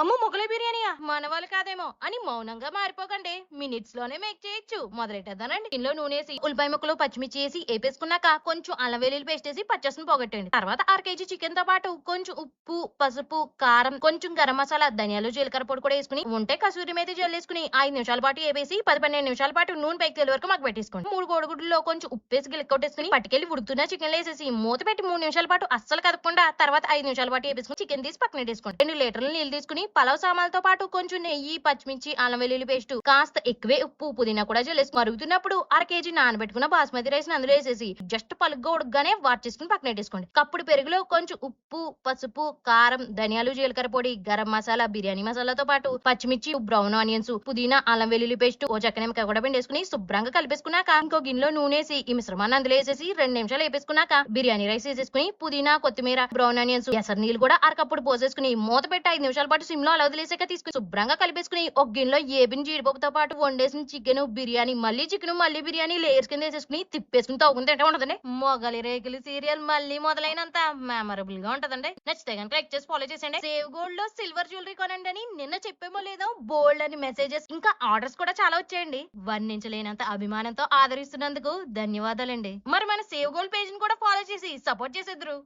అమ్మో మొగలై బిర్యానీయా? మన వాళ్ళు కాదేమో అని మౌనంగా మారిపోకండి. మినిట్స్లోనే మేక్ చేయొచ్చు. మొదలెట్టేద్దానండి ఇంట్లో నూనెసి ఉల్లిపాయ ముక్కలు పచ్చిమిర్చి వేసి వేపేసుకున్నాక కొంచెం అల్లం వెల్లుల్లి పేస్ట్ వేసి పచ్చసను పోగొట్టండి తర్వాత అర కేజీ చికెన్తో పాటు కొంచెం ఉప్పు పసుపు కారం కొంచెం గరం మసాలా ధనియాలు జీలకర్ర పొడి కూడా వేసుకుని ఉంటే కసూరి మీద జల్లేసుకుని ఐదు నిమిషాల పాటు వేసి పది పన్నెండు నిమిషాల పాటు నూనె పైకి తెలియ వరకు మాకు పెట్టేసుకోండి. మూడు కోడిగుడ్లలో కొంచెం ఉప్పు వేసి గిలకొట్టేసుకుని పట్టుకెళ్ళి ఉడుకుతున్న చికెన్ వేసేసి మూత పెట్టి మూడు నిమిషాల పాటు అస్సలు కదపకుండా తర్వాత ఐదు నిమిషాల పాటు వేపేసుకుని చికెన్ తీసి పక్కన పెట్టేసుకోండి. రెండు లీటర్లు నీళ్ళు తీసుకుని పలావ్ సామాన్లతో పాటు కొంచెం నెయ్యి పచ్చిమిర్చి అల్లం వెల్లుల్లి పేస్ట్ కాస్త ఎక్కువే ఉప్పు పుదీనా కూడా జల్లేసి మరుగుతున్నప్పుడు అర కేజీ నానబెట్టుకున్న బాస్మతి రైస్ అందులో వేసేసి జస్ట్ పలుగ్గా ఉడకగానే వాట్ చేసుకుని పక్కన పెట్టేసుకోండి. కప్పుడు పెరుగులో కొంచెం ఉప్పు పసుపు కారం ధనియాలు జీలకర్ర పొడి గరం మసాలా బిర్యానీ మసాలాతో పాటు పచ్చిమిర్చి బ్రౌన్ ఆనియన్స్ పుదీనా అల్లం వెల్లుల్లి పేస్ట్ ఓ చక్కనిమ్మకాయ కూడా పిండేసుకుని శుభ్రంగా కలిపేసుకున్నాక ఇంకో గిన్నెలో నూనేసి ఈ మిశ్రమాన్ని అందులో వేసేసి రెండు నిమిషాలు వేపేసుకున్నాక బిర్యానీ రైస్ వేసేసుకుని పుదీనా కొత్తిమీర బ్రౌన్ ఆనియన్స్ ఎసరు నీళ్ళు కూడా అరకప్పుడు పోసేసుకుని మూత పెట్టి ఐదు నిమిషాల పాటు సిమ్ అలా వదిలేసాక తీసుకుని శుభ్రంగా కలిపేసుకుని ఒక గిన్నెలో ఏబిన్ జీడిపప్పుతో పాటు వండేసిన చికెన్ బిర్యానీ మళ్ళీ చికెన్ మళ్ళీ బిర్యానీ లేయర్స్ కింద వేసేసుకుని తిప్పేసుకుని తగ్గుతుంది తింటే ఉంటదండి. మొగలి రేకులు సీరియల్ మళ్ళీ మొదలైనంత మెమరబుల్గా ఉంటదండి. నచ్చితే కనుక లైక్ చేసి ఫాలో చేసేయండి. సేవ్ గోల్డ్లో సిల్వర్ జ్యువెలరీ కొనండి అని నిన్న చెప్పేమో లేదో బోల్డ్ అని మెసేజెస్ ఇంకా ఆర్డర్స్ కూడా చాలా వచ్చాయండి. వర్ణించలేనంత అభిమానంతో ఆదరిస్తున్నందుకు ధన్యవాదాలండి. మరి మన సేవ్ గోల్డ్ పేజ్ని కూడా ఫాలో చేసి సపోర్ట్ చేసేద్దరు.